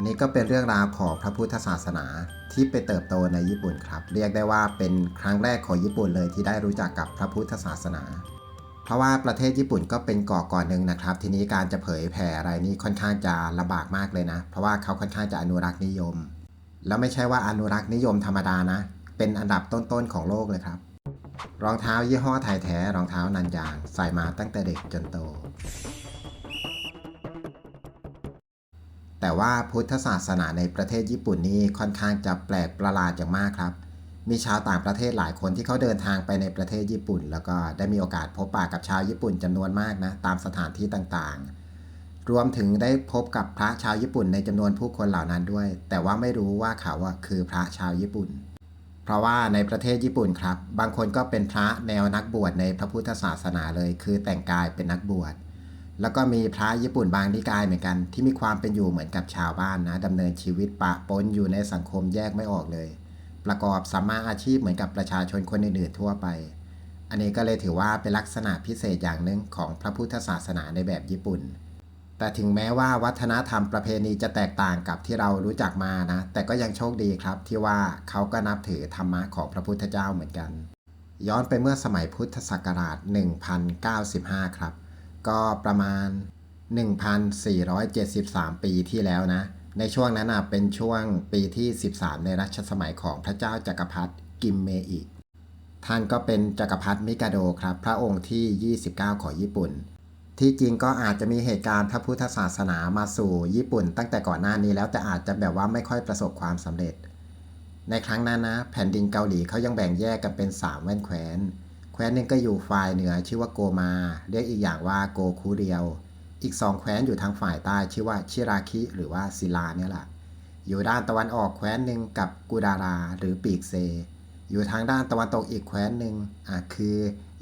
อันนี้ก็เป็นเรื่องราวของพระพุทธศาสนาที่ไปเติบโตในญี่ปุ่นครับ เรียกได้ว่าเป็นครั้งแรกของญี่ปุ่นเลยที่ได้รู้จักกับพระพุทธศาสนา เพราะว่าประเทศญี่ปุ่นก็เป็นเกาะก่อนหนึ่งนะครับ ทีนี้การจะเผยแผ่อะไรนี่ค่อนข้างจะลำบากมากเลยนะ เพราะว่าเขาค่อนข้างจะอนุรักษ์นิยม แล้วไม่ใช่ว่าอนุรักษ์นิยมธรรมดานะ เป็นอันดับต้นๆของโลกเลยครับ รองเท้ายี่ห้อไทยแท้รองเท้านันยางใส่มาตั้งแต่เด็กจนโต แต่ว่าพุทธศาสนาในประเทศญี่ปุ่นนี่ค่อนข้างจะแปลกประหลาดอย่างมากครับ มีชาวต่างประเทศหลายคนที่เขาเดินทางไปในประเทศญี่ปุ่น แล้วก็ได้มีโอกาสพบปะกับชาวญี่ปุ่นจำนวนมากนะตามสถานที่ต่างๆ รวมถึงได้พบกับพระชาวญี่ปุ่นในจำนวนผู้คนเหล่านั้นด้วย แต่ว่าไม่รู้ว่าเขาคือพระชาวญี่ปุ่น เพราะว่าในประเทศญี่ปุ่นครับ บางคนก็เป็นพระแนวนักบวชในพระพุทธศาสนาเลย คือแต่งกายเป็นนักบวช แล้วก็มีพระญี่ปุ่นบางนิกายเหมือนกัน ที่มีความเป็นอยู่เหมือนกับชาวบ้านนะดำเนินชีวิตปะปนอยู่ในสังคมแยกไม่ออกเลย ประกอบสัมมาอาชีพเหมือนกับประชาชนคนอื่นๆทั่วไป อันนี้ก็เลยถือว่าเป็นลักษณะพิเศษอย่างหนึ่งของพระพุทธศาสนาในแบบญี่ปุ่น แต่ถึงแม้ว่าวัฒนธรรมประเพณีจะแตกต่างกับที่เรารู้จักมานะ แต่ก็ยังโชคดีครับที่ว่าเขาก็นับถือธรรมะของพระพุทธเจ้าเหมือนกัน ย้อนไปเมื่อสมัยพุทธศักราช1095 ครับ ก็ประมาณ 1,473 ปีที่แล้วนะ ในช่วงนั้นนะเป็นช่วงปีที่ 13 ในรัชสมัยของพระเจ้าจักรพรรดิกิมเมอิท่านก็เป็นจักรพรรดิมิกาโดครับ พระองค์ที่ 29 ของญี่ปุ่น ที่จริงก็อาจจะมีเหตุการณ์พระพุทธศาสนามาสู่ญี่ปุ่น ตั้งแต่ก่อนหน้านี้แล้วแต่อาจจะแบบว่าไม่ค่อยประสบความสำเร็จ ในครั้งนั้นนะ แผ่นดินเกาหลีเขายังแบ่งแยกกันเป็น 3 แว่นแคว้น ว้นหนึ่งก็อยู่ฝ่ายเหนือชื่อว่าโกมา เรียกอีกอย่างว่าโกคูเรียว อีกสองแคว้นอยู่ทางฝ่ายใต้ชื่อว่าชิราคิหรือว่าศิลาเนี่ยแหละอยู่ด้านตะวันออกแคว้นหนึ่งกับกุดาราหรือปีกเซ อยู่ทางด้านตะวันตกอีกแคว้นหนึ่งอะคือ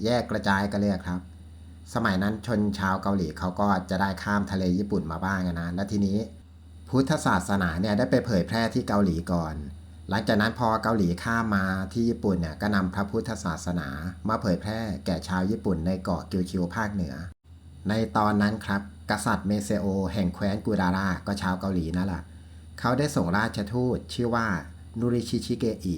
แยกกระจายกันเลยครับ สมัยนั้นชนชาวเกาหลีเขาก็จะได้ข้ามทะเลญี่ปุ่นมาบ้างนะ และทีนี้ พุทธศาสนาเนี่ยได้ไปเผยแพร่ที่เกาหลีก่อน หลังจากนั้นพอเกาหลีข้ามมาที่ญี่ปุ่นเนี่ยก็นำพระพุทธศาสนามาเผยแพร่แก่ชาวญี่ปุ่นในเกาะกิวชิวภาคเหนือ ในตอนนั้นครับ กษัตริย์เมเซโอ แห่งแคว้นกุดาราก็ชาวเกาหลีนั่นแหละเขาได้ส่งราชทูตชื่อว่านูริชิชิเกอิ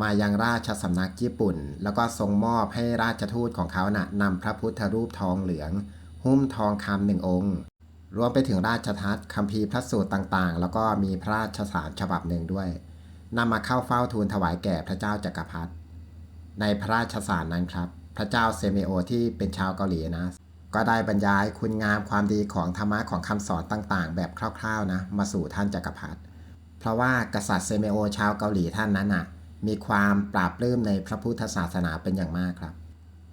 มายังราชสำนักญี่ปุ่น แล้วก็ทรงมอบให้ราชทูตของเขานะ่ะนำพระพุทธรูปทองเหลือง หุ้มทองคำหนึ่งองค์รวมไปถึงราชทัศน์คัมภีร์พระสูตรต่างๆ แล้วก็มีพระราชสารฉบับหนึ่งด้วย นำมาเข้าเฝ้าทูลถวายแก่พระเจ้าจักรพรรดิในพระราชสารนั้นครับ พระเจ้าเซเมโอที่เป็นชาวเกาหลีนะ ก็ได้บรรยายคุณงามความดีของธรรมะของคำสอนต่างๆ แบบคร่าวๆนะมาสู่ท่านจักรพรรดิเพราะว่ากษัตริย์เซเมโอชาวเกาหลีท่านนั้นน่ะมีความปราบปลื้มในพระพุทธศาสนาเป็นอย่างมากครับ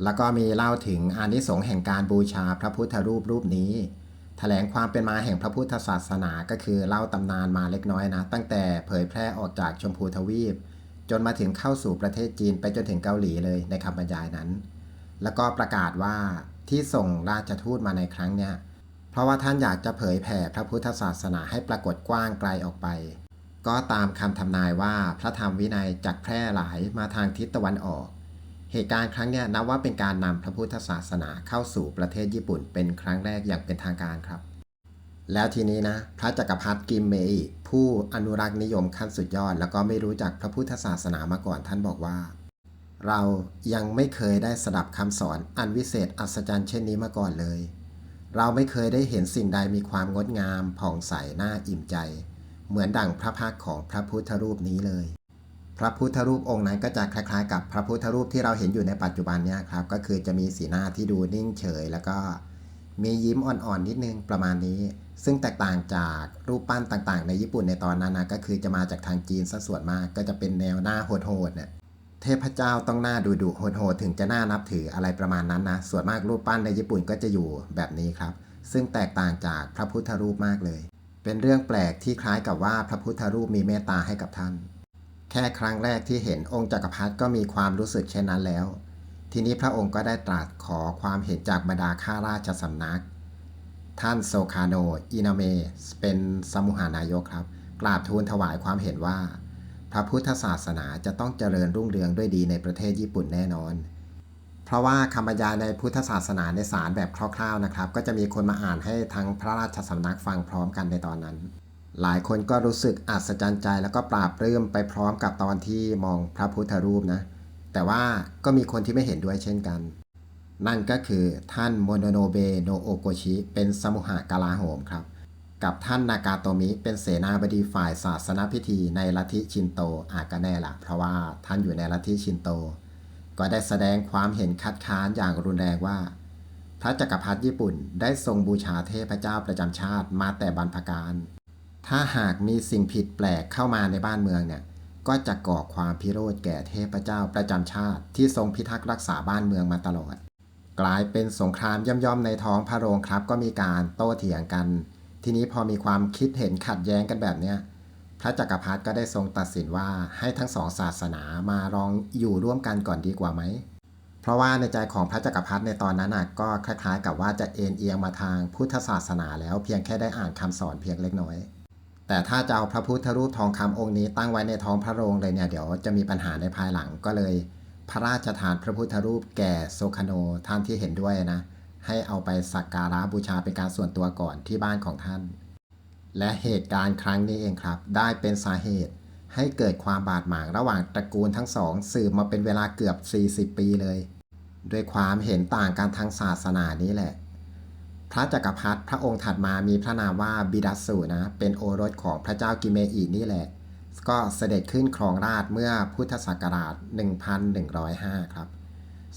แล้วก็มีเล่าถึงอานิสงส์แห่งการบูชาพระพุทธรูปรูปนี้ แถลงความเป็นมาแห่งพระพุทธศาสนาก็คือเล่าตำนานมาเล็กน้อยนะ ตั้งแต่เผยแพร่ออกจากชมพูทวีป จนมาถึงเข้าสู่ประเทศจีนไปจนถึงเกาหลีเลยในคำบรรยายนั้น แล้วก็ประกาศว่าที่ส่งราชทูตมาในครั้งเนี้ยเพราะว่าท่านอยากจะเผยแผ่พระพุทธศาสนาให้ปรากฏกว้างไกลออกไป ก็ตามคำทำนายว่าพระธรรมวินัยจักแพร่หลายมาทางทิศตะวันออก เหตุการณ์ครั้งนี้นับว่าเป็นการนำพระพุทธศาสนาเข้าสู่ประเทศญี่ปุ่น เป็นครั้งแรกอย่างเป็นทางการครับ แล้วทีนี้นะ พระจักรพรรดิกิมเมอิผู้อนุรักษ์นิยมขั้นสุดยอด แล้วก็ไม่รู้จักพระพุทธศาสนามาก่อนท่านบอกว่า เรายังไม่เคยได้สดับคำสอนอันวิเศษอัศจรรย์เช่นนี้มาก่อนเลย เราไม่เคยได้เห็นสิ่งใดมีความงดงามผ่องใสน่าอิ่มใจ เหมือนดั่งพระพักของพระพุทธรูปนี้เลย พระพุทธรูปองค์นั้นก็จะคล้ายๆ กับพระพุทธรูปที่เราเห็นอยู่ในปัจจุบันเนี่ยครับ ก็คือจะมีสีหน้าที่ดูนิ่งเฉย แล้วก็มียิ้มอ่อนๆนิดนึงประมาณนี้ ซึ่งแตกต่างจากรูปปั้นต่างๆ ในญี่ปุ่นในตอนนั้นนะก็คือจะมาจากทางจีนซะส่วนมากก็จะเป็นแนวหน้าโหดๆเนี่ยเทพเจ้าต้องหน้าดุดุๆโหดๆถึงจะน่านับถืออะไรประมาณนั้นนะส่วนมากรูปปั้นในญี่ปุ่นก็จะอยู่แบบนี้ครับ ซึ่งแตกต่างจากพระพุทธรูปมากเลย เป็นเรื่องแปลกที่คล้ายกับว่าพระพุทธรูปมีเมตตาให้กับท่าน แค่ครั้งแรกที่เห็นองค์จักรพรรดิก็มีความรู้สึกเช่นนั้นแล้ว ทีนี้พระองค์ก็ได้ตรัสขอความเห็นจากบรรดาข้าราชสำนัก ท่านโซคาโน อินาเม เป็นสมุหานายกครับ กราบทูลถวายความเห็นว่า พระพุทธศาสนาจะต้องเจริญรุ่งเรืองด้วยดีในประเทศญี่ปุ่นแน่นอน เพราะว่าคำบรรยายในพุทธศาสนาในสารแบบคร่าวๆนะครับ ก็จะมีคนมาอ่านให้ทั้งพระราชสำนักฟังพร้อมกันในตอนนั้น หลายคนก็รู้สึกอัศจรรย์ใจแล้วก็ปราบปลื้มไปพร้อมกับตอนที่มองพระพุทธรูปนะ แต่ว่าก็มีคนที่ไม่เห็นด้วยเช่นกัน นั่นก็คือท่านโมโนโนเบโนโอโกชิเป็นสมุหาลาโหมครับ กับท่านนากาโตมิเป็นเสนาบดีฝ่ายศาสนพิธีในลัทธิชินโตอาจก็แน่ละเพราะว่าท่านอยู่ในลัทธิชินโต ก็ได้แสดงความเห็นคัดค้านอย่างรุนแรงว่าพระจักรพรรดิญี่ปุ่นได้ทรงบูชาเทพเจ้าประจำชาติมาแต่บรรพการ ถ้าหากมีสิ่งผิดแปลกเข้ามาในบ้านเมืองเนี่ย ก็จะก่อความพิโรธแก่เทพเจ้าประจำชาติที่ทรงพิทักษ์รักษาบ้านเมืองมาตลอด กลายเป็นสงครามย่อมๆในท้องพระโรงครับ ก็มีการโต้เถียงกัน ทีนี้พอมีความคิดเห็นขัดแย้งกันแบบเนี้ยพระจักรพรรดิก็ได้ทรงตัดสินว่าให้ทั้งสองศาสนามาลองอยู่ร่วมกันก่อนดีกว่าไหม เพราะว่าในใจของพระจักรพรรดิในตอนนั้นก็คล้ายๆ กับว่าจะเอ็นเอียงมาทางพุทธศาสนาแล้วเพียงแค่ได้อ่านคำสอนเพียงเล็กน้อย แต่ถ้าจะเอาพระพุทธรูปทองคำองค์นี้ตั้งไว้ในท้องพระโรงเลยเนี่ยเดี๋ยวจะมีปัญหาในภายหลังก็เลย พระราชทานพระพุทธรูปแก่โซคโนท่านที่เห็นด้วยนะ ให้เอาไปสักการะบูชาเป็นการส่วนตัวก่อนที่บ้านของท่าน และเหตุการณ์ครั้งนี้เองครับ ได้เป็นสาเหตุให้เกิดความบาดหมางระหว่างตระกูลทั้งสองสืบมาเป็นเวลาเกือบ 40 ปีเลย ด้วยความเห็นต่างกันทางศาสนานี้แหละ พระจักรพรรดิพระองค์ถัดมามีพระนามว่าบิดัสสุนะ เป็นโอรสของพระเจ้ากิเมอินี่แหละ ก็เสด็จขึ้นครองราชเมื่อพุทธศักราช 1105 ครับ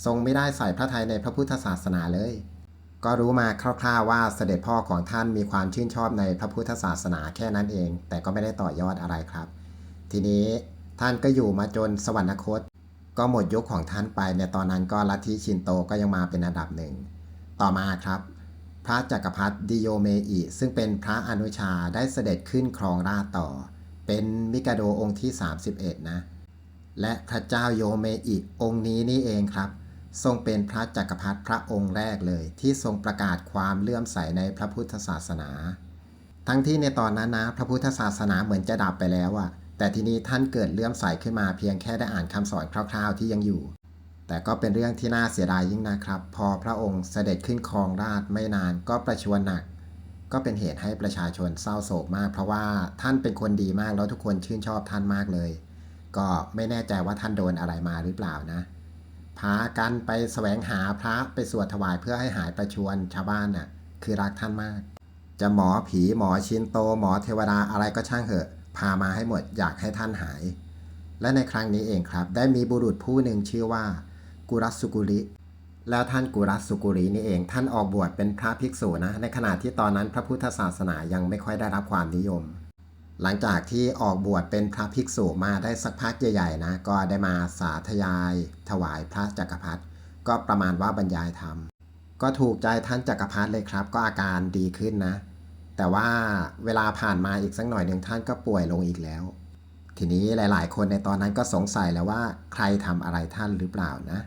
ทรงไม่ได้ใส่พระทัยในพระพุทธศาสนาเลย ก็รู้มาคร่าวๆว่าเสด็จพ่อของท่านมีความชื่นชอบในพระพุทธศาสนาแค่นั้นเอง แต่ก็ไม่ได้ต่อยอดอะไรครับ ทีนี้ท่านก็อยู่มาจนสวรรคต ก็หมดยุคของท่านไปในตอนนั้นก็ลัทธิชินโตก็ยังมาเป็นอันดับหนึ่ง ต่อมาครับ พระจักรพรรดิดิโยเมอิซึ่งเป็นพระอนุชาได้เสด็จขึ้นครองราชต่อ เป็นมิกาโดองค์ที่ 31 นะ และพระเจ้าโยเมอิองค์นี้นี่เองครับ ทรงเป็นพระจักรพรรดิพระองค์แรกเลย ที่ทรงประกาศความเลื่อมใสในพระพุทธศาสนา ทั้งที่ในตอนนั้นนะพระพุทธศาสนาเหมือนจะดับไปแล้วอะแต่ทีนี้ท่านเกิดเลื่อมใสขึ้นมาเพียงแค่ได้อ่านคำสอนคร่าว ๆ ที่ยังอยู่ แต่ก็เป็นเรื่องที่น่าเสียดายยิ่งนะครับ พอพระองค์เสด็จขึ้นครองราชไม่นานก็ประชวรหนัก ก็เป็นเหตุให้ประชาชนเศร้าโศกมาก เพราะว่าท่านเป็นคนดีมากแล้วทุกคนชื่นชอบท่านมากเลย ก็ไม่แน่ใจว่าท่านโดนอะไรมาหรือเปล่านะ พากันไปแสวงหาพระไปสวดถวายเพื่อให้หายประชวรชาวบ้านน่ะคือรักท่านมาก จะหมอผีหมอชินโต หมอเทวดาอะไรก็ช่างเหอะ พามาให้หมดอยากให้ท่านหาย และในครั้งนี้เองครับ ได้มีบุรุษผู้หนึ่งชื่อว่า กุรัสสุกุริ แล้วท่านกุรัสสุกุรินี่เองท่านออกบวชเป็นพระภิกษุนะในขณะที่ตอนนั้นพระพุทธศาสนายังไม่ค่อยได้รับความนิยม หลังจากที่ออกบวชเป็นพระภิกษุมาได้สักพักใหญ่ๆนะก็ได้มาสาธยาย ถวายพระจักรพรรดิก็ประมาณว่าบรรยายธรรมก็ถูกใจท่านจักรพรรดิเลยครับ ก็อาการดีขึ้นนะ แต่ว่าเวลาผ่านมาอีกสักหน่อยหนึ่งท่านก็ป่วยลงอีกแล้ว ทีนี้หลาย ๆ คนในตอนนั้นก็สงสัยแล้วว่าใครทำอะไรท่านหรือเปล่านะ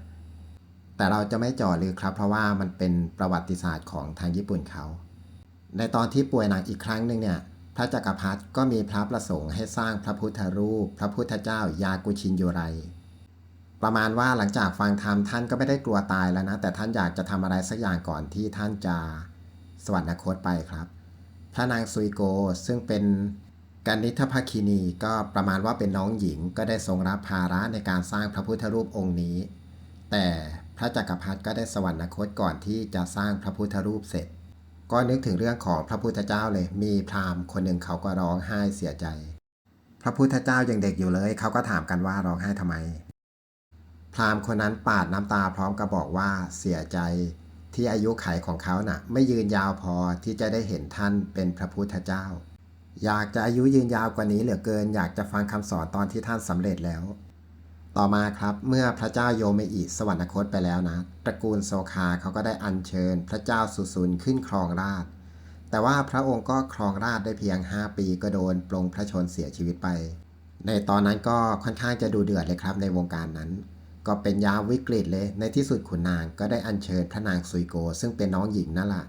แต่เราจะไม่เจ่อลึกครับ เพราะว่ามันเป็นประวัติศาสตร์ของทางญี่ปุ่นเขา ในตอนที่ป่วยหนักอีกครั้งหนึ่งเนี่ยพระจักรพรรดิก็มีพระประสงค์ให้สร้างพระพุทธรูป พระพุทธเจ้ายากุชินโยไร ประมาณว่าหลังจากฟังธรรมท่านก็ไม่ได้กลัวตายแล้วนะ แต่ท่านอยากจะทำอะไรสักอย่างก่อนที่ท่านจะสวรรคตไปครับ พระนางซุยโกซึ่งเป็นการนิทภคินีก็ประมาณว่าเป็นน้องหญิงก็ได้ทรงรับภาระในการสร้างพระพุทธรูปองค์นี้ แต่ พระจักรพรรดิก็ได้สวรรคตก่อนที่จะสร้างพระพุทธรูปเสร็จ ก็นึกถึงเรื่องของพระพุทธเจ้าเลย มีพราหมณ์คนหนึ่งเขาก็ร้องไห้เสียใจ พระพุทธเจ้ายังเด็กอยู่เลย เขาก็ถามกันว่าร้องไห้ทำไม พราหมณ์คนนั้นปาดน้ำตาพร้อมกับบอกว่าเสียใจที่อายุไขของเขาน่ะ ไม่ยืนยาวพอที่จะได้เห็นท่านเป็นพระพุทธเจ้า อยากจะอายุยืนยาวกว่านี้เหลือเกิน อยากจะฟังคำสอนตอนที่ท่านสำเร็จแล้ว ต่อมาครับเมื่อพระเจ้าโยเมอิสวรรคตไปแล้วนะ ตระกูลโซคาเขาก็ได้อัญเชิญพระเจ้าสุสุนขึ้นครองราชแต่ว่าพระองค์ก็ครองราชได้เพียง 5 ปีก็โดนปลงพระชนเสียชีวิตไป ในตอนนั้นก็ค่อนข้างจะดูเดือดเลยครับในวงการนั้น ก็เป็นยาวิกฤตเลย ในที่สุดขุนนางก็ได้อัญเชิญพระนางซุยโก ซึ่งเป็นน้องหญิงนั่นแหละ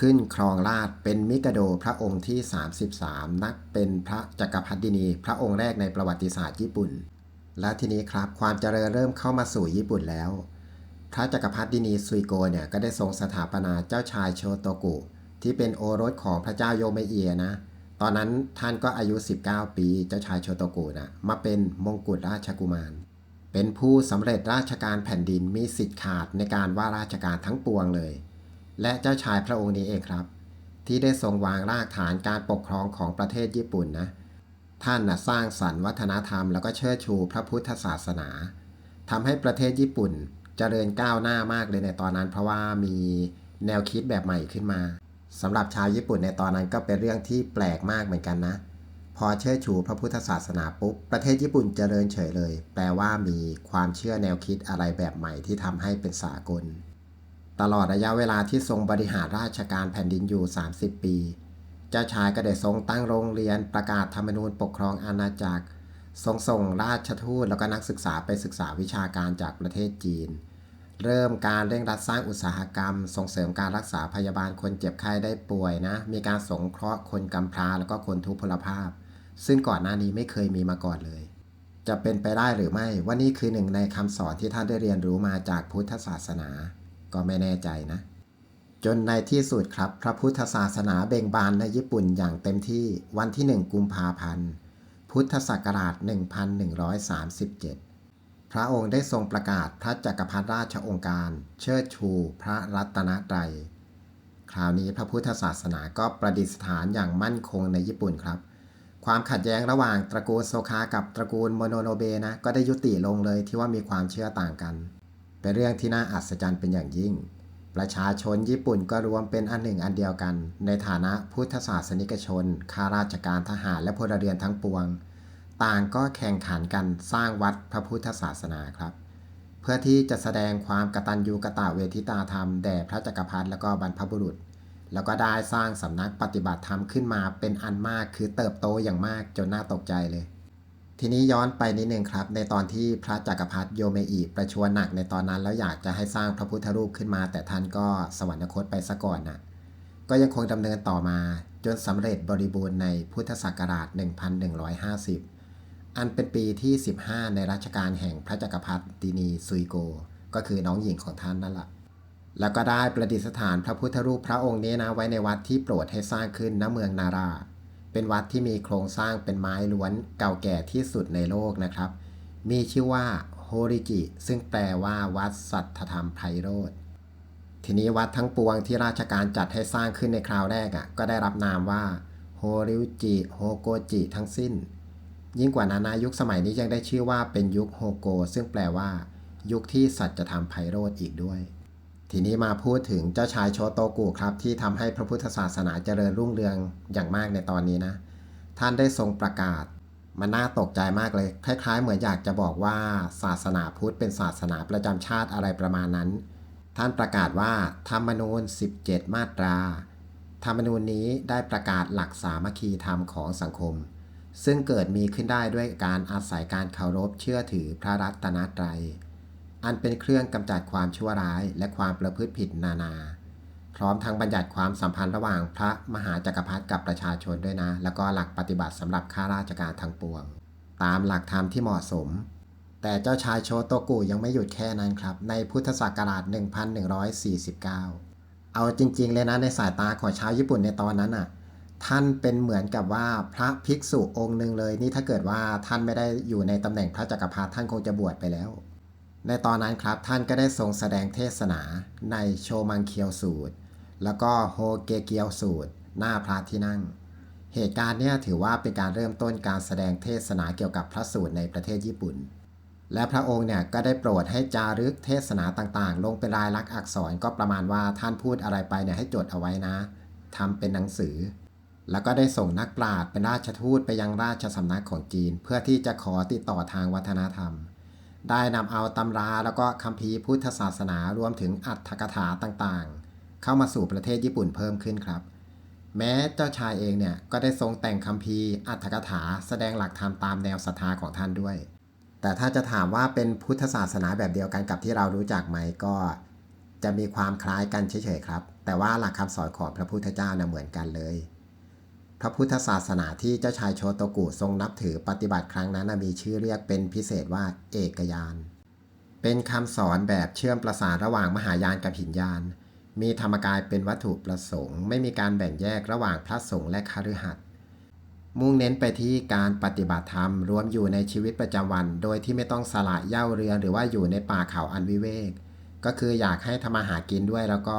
ขึ้นครองราชเป็นมิกาโดพระองค์ที่ 33 นักเป็นพระจักรพรรดินี พระองค์แรกในประวัติศาสตร์ญี่ปุ่น และทีนี้ครับความเจริญเริ่มเข้ามาสู่ญี่ปุ่นแล้ว พระจักรพรรดินีซุยโกเนี่ยก็ได้ทรงสถาปนาเจ้าชายโชโตกุ ที่เป็นโอรสของพระเจ้าโยเมเอียนะ ตอนนั้นท่านก็อายุ 19 ปีเจ้าชายโชโตกุนะมาเป็นมงกุฎราชกุมาร เป็นผู้สำเร็จราชการแผ่นดินมีสิทธิ์ขาดในการว่าราชการทั้งปวงเลย และเจ้าชายพระองค์นี้เองครับ ที่ได้ทรงวางรากฐานการปกครองของประเทศญี่ปุ่นนะ ท่านนะสร้างสรรค์วัฒนธรรมแล้วก็เชิดชูพระพุทธศาสนาทำให้ประเทศญี่ปุ่นเจริญก้าวหน้ามากเลยในตอนนั้น เพราะว่ามีแนวคิดแบบใหม่ขึ้นมาสำหรับชาวญี่ปุ่นในตอนนั้นก็เป็นเรื่องที่แปลกมากเหมือนกันนะ พอเชิดชูพระพุทธศาสนาปุ๊บประเทศญี่ปุ่นเจริญเฉยเลย แปลว่ามีความเชื่อแนวคิดอะไรแบบใหม่ที่ทำให้เป็นสากล ตลอดระยะเวลาที่ทรงบริหารราชการแผ่นดินอยู่ 30 ปี เจ้าชายก็ได้ทรงตั้งโรงเรียนประกาศธรรมนูญปกครองอาณาจักร ทรงส่งราชทูตแล้วก็นักศึกษาไปศึกษาวิชาการจากประเทศจีน เริ่มการเร่งรัดสร้างอุตสาหกรรม ส่งเสริมการรักษาพยาบาลคนเจ็บไข้ได้ป่วยนะ มีการสงเคราะห์คนกำพร้าแล้วก็คนทุพพลภาพ ซึ่งก่อนหน้านี้ไม่เคยมีมาก่อนเลย จะเป็นไปได้หรือไม่ว่านี่คือหนึ่งในคำสอนที่ท่านได้เรียนรู้มาจากพุทธศาสนา ก็ไม่แน่ใจนะ จนในที่สุดครับพระพุทธศาสนาเบ่งบานในญี่ปุ่นอย่างเต็มที่วันที่ 1 กุมภาพันธ์ พุทธศักราช 1137 พระองค์ได้ทรงประกาศพระจักรพรรดิราชองค์การ เชิดชูพระรัตนตรัย คราวนี้พระพุทธศาสนาก็ประดิษฐานอย่างมั่นคงในญี่ปุ่นครับ ความขัดแย้งระหว่างตระกูลโซคากับตระกูลโมโนโนเบนะก็ได้ยุติลงเลยที่ว่ามีความเชื่อต่างกัน เป็นเรื่องที่น่าอัศจรรย์เป็นอย่างยิ่ง ประชาชนญี่ปุ่นก็รวมเป็นอันหนึ่งอันเดียวกัน ในฐานะพุทธศาสนิกชน ข้าราชการทหารและพลเรือนทั้งปวง ต่างก็แข่งขันกันสร้างวัดพระพุทธศาสนาครับ เพื่อที่จะแสดงความกตัญญูกตเวทิตาธรรมแด่พระจักรพรรดิและก็บรรพบุรุษ แล้วก็ได้สร้างสำนักปฏิบัติธรรมขึ้นมาเป็นอันมากคือเติบโตอย่างมากจนน่าตกใจเลย ทีนี้ย้อนไปนิดนึงครับ ในตอนที่พระจักรพรรดิโยเมอิประชวรหนักในตอนนั้น แล้วอยากจะให้สร้างพระพุทธรูปขึ้นมา แต่ท่านก็สวรรคตไปซะก่อนน่ะก็ยังคงดำเนินต่อมาจนสำเร็จบริบูรณ์ในพุทธศักราช 1150 อันเป็นปีที่ 15 ในรัชกาลแห่งพระจักรพรรดินีซุยโก ก็คือน้องหญิงของท่านนั่นแหละแล้วก็ได้ประดิษฐานพระพุทธรูปพระองค์นี้นะไว้ในวัดที่โปรดให้สร้างขึ้นณเมืองนารา เป็นวัดที่มีโครงสร้างเป็นไม้ล้วนเก่าแก่ที่สุดในโลกนะครับ มีชื่อว่าโฮริจิ ซึ่งแปลว่าวัดสัทธธรรมไพโรธทีนี้วัดทั้งปวงที่ราชการจัดให้สร้างขึ้นในคราวแรกอะก็ได้รับนามว่าโฮริวจิโฮโกจิทั้งสิ้น ยิ่งกว่านานายุคสมัยนี้ยังได้ชื่อว่าเป็นยุคโฮโก ซึ่งแปลว่า ยุคที่สัจธรรมไพโรธอีกด้วย ทีนี้มาพูดถึงเจ้าชายโชโตกุครับ ที่ทำให้พระพุทธศาสนาเจริญรุ่งเรืองอย่างมากในตอนนี้นะ ท่านได้ทรงประกาศ มันน่าตกใจมากเลย คล้าย ๆ เหมือนอยากจะบอกว่าศาสนาพุทธเป็นศาสนาประจำชาติอะไรประมาณนั้น ท่านประกาศว่าธรรมนูญ 17 มาตรา ธรรมนูญนี้ได้ประกาศหลักสามัคคีธรรมของสังคม ซึ่งเกิดมีขึ้นได้ด้วยการอาศัยการเคารพเชื่อถือพระรัตนตรัย อันเป็นเครื่องกำจัดความชั่วร้ายและความประพฤติผิดนานา พร้อมทั้งบัญญัติความสัมพันธ์ระหว่างพระมหาจักรพรรดิกับประชาชนด้วยนะ แล้วก็หลักปฏิบัติสำหรับข้าราชการทั้งปวง ตามหลักธรรมที่เหมาะสม แต่เจ้าชายโชโตกุยังไม่หยุดแค่นั้นครับ ในพุทธศักราช 1149 เอาจริง ๆ เลยนะในสายตาของชาวญี่ปุ่นในตอนนั้นอะท่านเป็นเหมือนกับว่าพระภิกษุองค์หนึ่งเลย นี่ถ้าเกิดว่าท่านไม่ได้อยู่ในตำแหน่งพระจักรพรรดิท่านคงจะบวชไปแล้ว ในตอนนั้นครับท่านก็ได้ทรงแสดงเทศนาในโชมังเคียวสูตร แล้วก็โฮเกเกียวสูตร หน้าพระที่นั่ง เหตุการณ์เนี้ยถือว่าเป็นการเริ่มต้นการแสดงเทศนาเกี่ยวกับพระสูตรในประเทศญี่ปุ่น และพระองค์เนี่ยก็ได้โปรดให้จารึกเทศนาต่างๆ ลงเป็นลายลักษณ์อักษรก็ประมาณว่าท่านพูดอะไรไปเนี่ยให้จดเอาไว้นะทำเป็นหนังสือ แล้วก็ได้ส่งนักปราชญ์เป็นราชทูตไปยังราชสำนักของจีน เพื่อที่จะขอติดต่อทางวัฒนธรรม ได้นำเอาตำราแล้วก็คัมภีร์พุทธศาสนารวมถึงอัตถกถาต่างๆ เข้ามาสู่ประเทศญี่ปุ่นเพิ่มขึ้นครับ แม้เจ้าชายเองเนี่ยก็ได้ทรงแต่งคัมภีร์อัตถกถาแสดงหลักธรรมตามแนวศรัทธาของท่านด้วย แต่ถ้าจะถามว่าเป็นพุทธศาสนาแบบเดียวกันกับที่เรารู้จักไหมก็จะมีความคล้ายกันเฉยๆครับ แต่ว่าหลักคำสอนของพระพุทธเจ้านะเหมือนกันเลย พระพุทธศาสนาที่เจ้าชายโชโตกุทรงนับถือปฏิบัติครั้งนั้นมีชื่อเรียกเป็นพิเศษว่าเอกยาน เป็นคำสอนแบบเชื่อมประสานระหว่างมหายานกับหินยาน มีธรรมกายเป็นวัตถุประสงค์ ไม่มีการแบ่งแยกระหว่างพระสงฆ์และคฤหัสถ์มุ่งเน้นไปที่การปฏิบัติธรรมรวมอยู่ในชีวิตประจำวัน โดยที่ไม่ต้องสละเย่าเรือหรือว่าอยู่ในป่าเขาอันวิเวก ก็คืออยากให้ทำมาหากินด้วยแล้วก็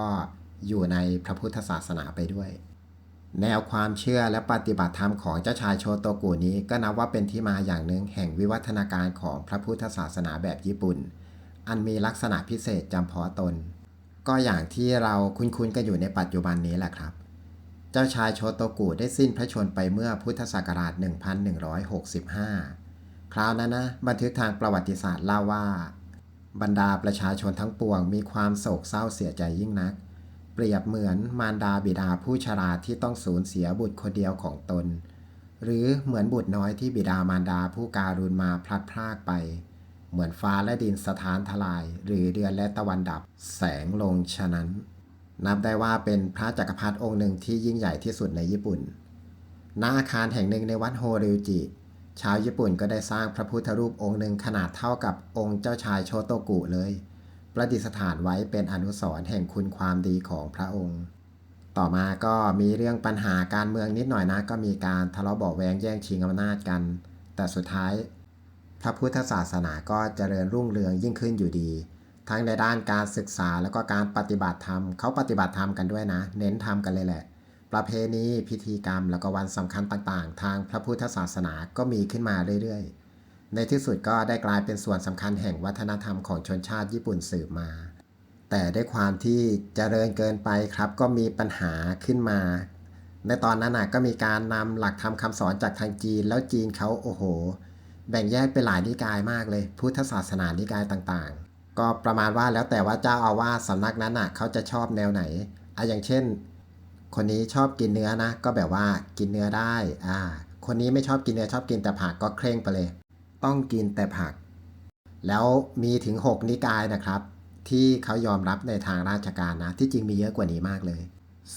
อยู่ในพระพุทธศาสนาไปด้วย แนวความเชื่อและปฏิบัติธรรมของเจ้าชายโชโตกุนี้ก็นับว่าเป็นที่มาอย่างหนึ่งแห่งวิวัฒนาการของพระพุทธศาสนาแบบญี่ปุ่น อันมีลักษณะพิเศษจำเพาะตน ก็อย่างที่เราคุ้นๆกันอยู่ในปัจจุบันนี้แหละครับ เจ้าชายโชโตกุได้สิ้นพระชนม์ไปเมื่อพุทธศักราช 1165 คราวนั้นนะบันทึกทางประวัติศาสตร์เล่าว่า บรรดาประชาชนทั้งปวงมีความโศกเศร้าเสียใจยิ่งนัก รียบเหมือนมารดาบิดาผู้ชราที่ต้องสูญเสียบุตรคนเดียวของตน หรือเหมือนบุตรน้อยที่บิดามารดาผู้การุณมาพลัดพรากไป เหมือนฟ้าและดินสถานทลาย หรือเดือนและตะวันดับแสงลงฉะนั้น นับได้ว่าเป็นพระจักรพรรดิองค์หนึ่งที่ยิ่งใหญ่ที่สุดในญี่ปุ่นณอาคารแห่งหนึ่งในวัดโฮริวจิชาวญี่ปุ่นก็ได้สร้างพระพุทธรูปองค์หนึ่งขนาดเท่ากับองค์เจ้าชายโชโตกุเลย ประดิษฐานไว้เป็นอนุสรณ์แห่งคุณความดีของพระองค์ ต่อมาก็มีเรื่องปัญหาการเมืองนิดหน่อยนะ ก็มีการทะเลาะเบาะแวงแย่งชิงอำนาจกัน แต่สุดท้าย พระพุทธศาสนาก็เจริญรุ่งเรืองยิ่งขึ้นอยู่ดี ทั้งในด้านการศึกษาแล้วก็การปฏิบัติธรรมเขาปฏิบัติธรรมกันด้วยนะ เน้นทำกันเลยแหละ ประเพณีพิธีกรรมแล้วก็วันสำคัญต่างๆ ทางพระพุทธศาสนาก็มีขึ้นมาเรื่อยๆ ในที่สุดก็ได้กลายเป็นส่วนสำคัญแห่งวัฒนธรรมของชนชาติญี่ปุ่นสืบมา แต่ด้วยความที่เจริญเกินไปครับ ก็มีปัญหาขึ้นมา ในตอนนั้นนะก็มีการนำหลักธรรมคำสอนจากทางจีน แล้วจีนเขาโอ้โห แบ่งแยกเป็นหลายนิกายมากเลย พุทธศาสนานิกายต่างๆ ก็ประมาณว่าแล้วแต่ว่าเจ้าอาวาสสำนักนั้นน่ะเขาจะชอบแนวไหนอะอย่างเช่น คนนี้ชอบกินเนื้อนะ ก็แบบว่ากินเนื้อได้อ่าคนนี้ไม่ชอบกินเนื้อชอบกินแต่ผักก็เคร่งไปเลย ต้องกินแต่ผัก แล้วมีถึง 6 นิกายนะครับ ที่เขายอมรับในทางราชการนะ ที่จริงมีเยอะกว่านี้มากเลย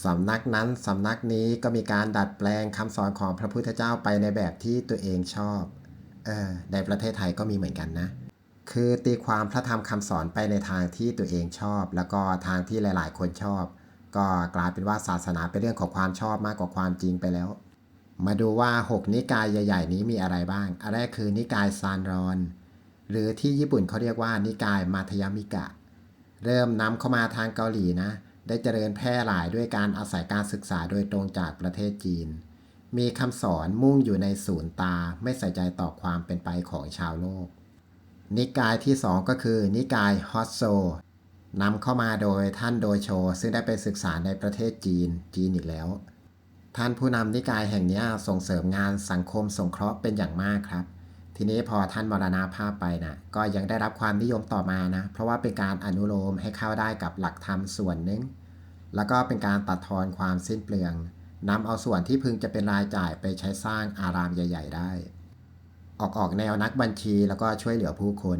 สำนักนั้นสำนักนี้ก็มีการดัดแปลงคำสอนของพระพุทธเจ้าไปในแบบที่ตัวเองชอบเออในประเทศไทยก็มีเหมือนกันนะ คือตีความพระธรรมคำสอนไปในทางที่ตัวเองชอบ แล้วก็ทางที่หลาย ๆ คนชอบ ก็กลายเป็นว่าศาสนาเป็นเรื่องของความชอบมากกว่าความจริงไปแล้ว มาดูว่า 6 นิกายใหญ่ ๆ นี้มีอะไรบ้าง อันแรกคือนิกายซานรอน หรือที่ญี่ปุ่นเขาเรียกว่านิกายมาทยมิกะ เริ่มนำเข้ามาทางเกาหลีนะ ได้เจริญแพร่หลายด้วยการอาศัยการศึกษาโดยตรงจากประเทศจีน มีคำสอนมุ่งอยู่ในศูนย์ตาไม่ใส่ใจต่อความเป็นไปของชาวโลก นิกายที่ 2 ก็คือนิกายฮอสโซนำเข้ามาโดยท่านโดยโช ซึ่งได้ไปศึกษาในประเทศจีนจีนอีกแล้ว ท่านผู้นำนิกายแห่งนี้ส่งเสริมงานสังคมสงเคราะห์เป็นอย่างมากครับ ทีนี้พอท่านมรณาภาพไปนะก็ยังได้รับความนิยมต่อมานะ เพราะว่าเป็นการอนุโลมให้เข้าได้กับหลักธรรมส่วนหนึ่งแล้วก็เป็นการตัดทอนความสิ้นเปลืองนำเอาส่วนที่พึงจะเป็นรายจ่ายไปใช้สร้างอารามใหญ่ ๆ ได้ ออกออกแนวนักบัญชีแล้วก็ช่วยเหลือผู้คน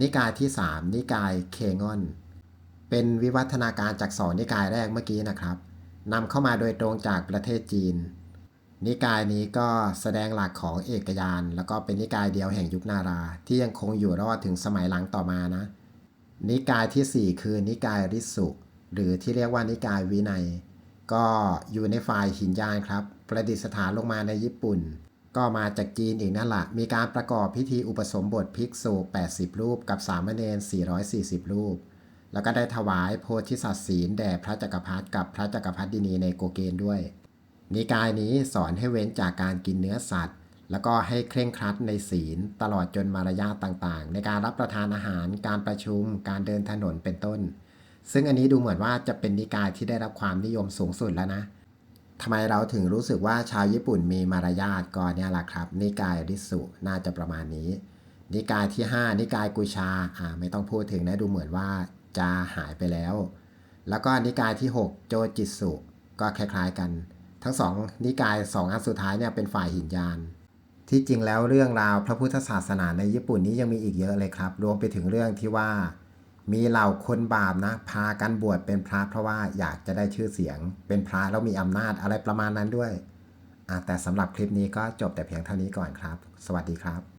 นิกายที่ 3 นิกายเคงอน เป็นวิวัฒนาการจากสองนิกายแรกเมื่อกี้นะครับ นำเข้ามาโดยตรงจากประเทศจีน นิกายนี้ก็แสดงหลักของเอกยาน แล้วก็เป็นนิกายเดียวแห่งยุคนารา ที่ยังคงอยู่รอดถึงสมัยหลังต่อมานะ นิกายทีสี่ 4 คือนิกายริสุ หรือที่เรียกว่านิกายวินัย ก็อยู่ในฝ่ายหินยานครับ ประดิษฐานลงมาในญี่ปุ่น ก็มาจากจีนอีกนั่นแหละมีการประกอบพิธีอุปสมบทภิกษุ 80 รูปกับสามเณร440 รูป แล้วก็ได้ถวายโพธิสัตว์ศีลแด่พระจักรพรรดิกับพระจักรพรรดินีในโกเกนด้วย นิกายนี้สอนให้เว้นจากการกินเนื้อสัตว์ แล้วก็ให้เคร่งครัดในศีล ตลอดจนมารยาทต่างๆ ในการรับประทานอาหาร การประชุม การเดินถนนเป็นต้น ซึ่งอันนี้ดูเหมือนว่าจะเป็นนิกายที่ได้รับความนิยมสูงสุดแล้วนะทำไมเราถึงรู้สึกว่าชาวญี่ปุ่นมีมารยาทก็เนี่ยแหละครับ นิกายริสุน่าจะประมาณนี้ นิกายที่ 5 นิกายกุชาอ่าไม่ต้องพูดถึงนะดูเหมือนว่า จะหายไปแล้ว แล้วก็นิกายที่ 6 โจจิสุ ก็คล้ายๆกัน ทั้งสองนิกายสองอันสุดท้ายเนี่ยเป็นฝ่ายหินยาน ที่จริงแล้วเรื่องราวพระพุทธศาสนาในญี่ปุ่นนี้ยังมีอีกเยอะเลยครับ รวมไปถึงเรื่องที่ว่า มีเหล่าคนบาปนะ พากันบวชเป็นพระเพราะว่าอยากจะได้ชื่อเสียง เป็นพระแล้วมีอำนาจอะไรประมาณนั้นด้วยแต่สำหรับคลิปนี้ก็จบแต่เพียงเท่านี้ก่อนครับ สวัสดีครับ